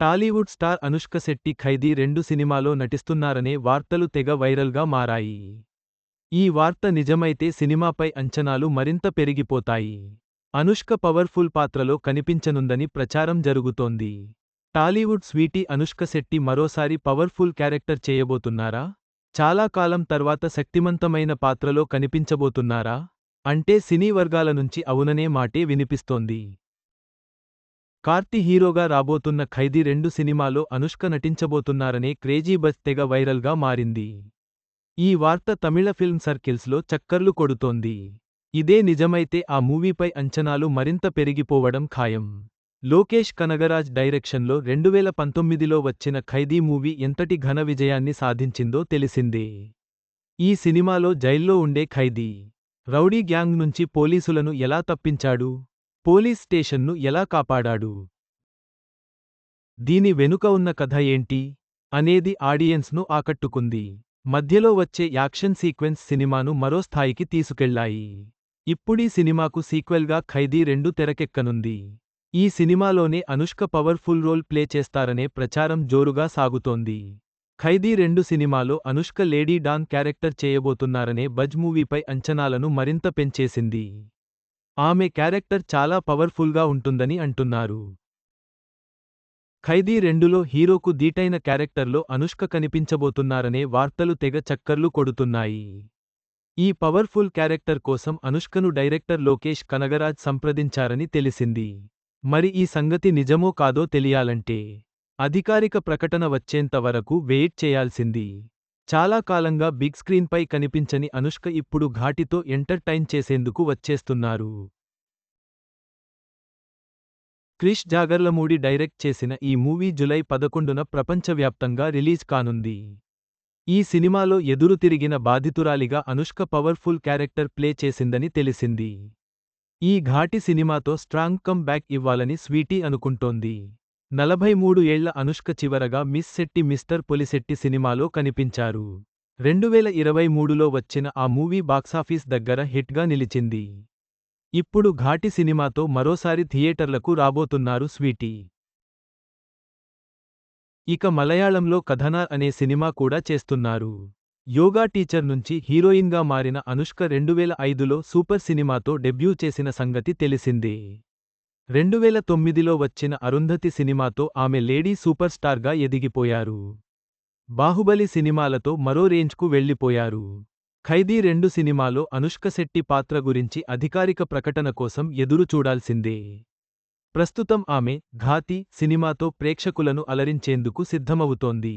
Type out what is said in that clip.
Tollywood star Anushka Shetty Khaidi రెండు సినిమాలో నటిస్తున్నారనే వార్తలు తెగ వైరల్గా మారాయి. ఈ వార్త నిజమైతే సినిమాపై అంచనాలు మరింత పెరిగిపోతాయి. అనుష్క పవర్ఫుల్ పాత్రలో కనిపించనుందని ప్రచారం జరుగుతోంది. టాలీవుడ్ స్వీటీ అనుష్క శెట్టి మరోసారి పవర్ఫుల్ క్యారెక్టర్ చేయబోతున్నారా? చాలా కాలం తర్వాత శక్తిమంతమైన పాత్రలో కనిపించబోతున్నారా? అంటే సినీ వర్గాల నుంచి అవుననే మాటే వినిపిస్తోంది. కార్తి హీరోగా రాబోతున్న ఖైదీ రెండు సినిమాలో అనుష్క నటించబోతున్నారనే క్రేజీ బస్ తెగ వైరల్గా మారింది. ఈ వార్త తమిళ ఫిల్మ్ సర్కిల్స్లో చక్కర్లు కొడుతోంది. ఇదే నిజమైతే ఆ మూవీపై అంచనాలు మరింత పెరిగిపోవడం ఖాయం. లోకేష్ కనగరాజ్ డైరెక్షన్లో రెండువేల పంతొమ్మిదిలో వచ్చిన ఖైదీ మూవీ ఎంతటి ఘన విజయాన్ని సాధించిందో తెలిసిందే. ఈ సినిమాలో జైల్లో ఉండే ఖైదీ. రౌడీ గ్యాంగ్ నుంచి పోలీసులను ఎలా తప్పించాడు? పోలీస్ స్టేషన్ను ఎలా కాపాడాడు? దీని వెనుక ఉన్న కథ ఏంటి? అనేది ఆడియన్స్ను ఆకట్టుకుంది. మధ్యలో వచ్చే యాక్షన్ సీక్వెన్స్ సినిమాను మరో స్థాయికి తీసుకెళ్ళాయి. ఇప్పుడీ సినిమాకు సీక్వెల్గా ఖైదీ రెండు తెరకెక్కనుంది. ఈ సినిమాలోనే అనుష్క పవర్ఫుల్ రోల్ ప్లే చేస్తారనే ప్రచారం జోరుగా సాగుతోంది. ఖైదీ రెండు సినిమాలో అనుష్క లేడీ డాన్ క్యారెక్టర్ చేయబోతున్నారనే బజ్ మూవీపై అంచనాలను మరింత పెంచేసింది. ఆమె క్యారెక్టర్ చాలా పవర్ఫుల్గా ఉంటుందని అంటున్నారు. ఖైదీ రెండులో హీరోకు దీటైన క్యారెక్టర్లో అనుష్క కనిపించబోతున్నారనే వార్తలు తెగ చక్కర్లు కొడుతున్నాయి. ఈ పవర్ఫుల్ క్యారెక్టర్ కోసం అనుష్కను డైరెక్టర్ లోకేష్ కనగరాజ్ సంప్రదించారని తెలిసింది. మరి ఈ సంగతి నిజమో కాదో తెలియాలంటే అధికారిక ప్రకటన వచ్చేంత వరకు వెయిట్ చేయాల్సింది. చాలా కాలంగా బిగ్ స్క్రీన్పై కనిపించని అనుష్క ఇప్పుడు ఘాటితో ఎంటర్టైన్ చేసేందుకు వచ్చేస్తున్నారు. క్రిష్ జాగర్లమూడి డైరెక్ట్ చేసిన ఈ మూవీ జులై పదకొండున ప్రపంచవ్యాప్తంగా రిలీజ్ కానుంది. ఈ సినిమాలో ఎదురు తిరిగిన బాధితురాలిగా అనుష్క పవర్ఫుల్ క్యారెక్టర్ ప్లే చేసిందని తెలిసింది. ఈ ఘాటి సినిమాతో స్ట్రాంగ్ కమ్ బ్యాక్ ఇవ్వాలని స్వీటీ అనుకుంటోంది. నలభై మూడు ఏళ్ళ అనుష్క చివరగా మిస్ శెట్టి మిస్టర్ పొలిశెట్టి సినిమాలో కనిపించారు. రెండువేల ఇరవై మూడులో వచ్చిన ఆ మూవీ బాక్సాఫీస్ దగ్గర హిట్గా నిలిచింది. ఇప్పుడు ఘాటి సినిమాతో మరోసారి థియేటర్లకు రాబోతున్నారు స్వీటీ. ఇక మలయాళంలో కథనార్ అనే సినిమా కూడా చేస్తున్నారు. యోగా టీచర్ నుంచి హీరోయిన్గా మారిన అనుష్క రెండువేల ఐదులో సూపర్ సినిమాతో డెబ్యూ చేసిన సంగతి తెలిసిందే. రెండువేల తొమ్మిదిలో వచ్చిన అరుంధతి సినిమాతో ఆమె లేడీ సూపర్ స్టార్గా ఎదిగిపోయారు. బాహుబలి సినిమాలతో మరో రేంజ్కు వెళ్ళిపోయారు ఖైదీ రెండు సినిమాలో అనుష్క శెట్టి పాత్ర గురించి అధికారిక ప్రకటన కోసం ఎదురు చూడాల్సిందే. ప్రస్తుతం ఆమె ఘాతి సినిమాతో ప్రేక్షకులను అలరించేందుకు సిద్ధమవుతోంది.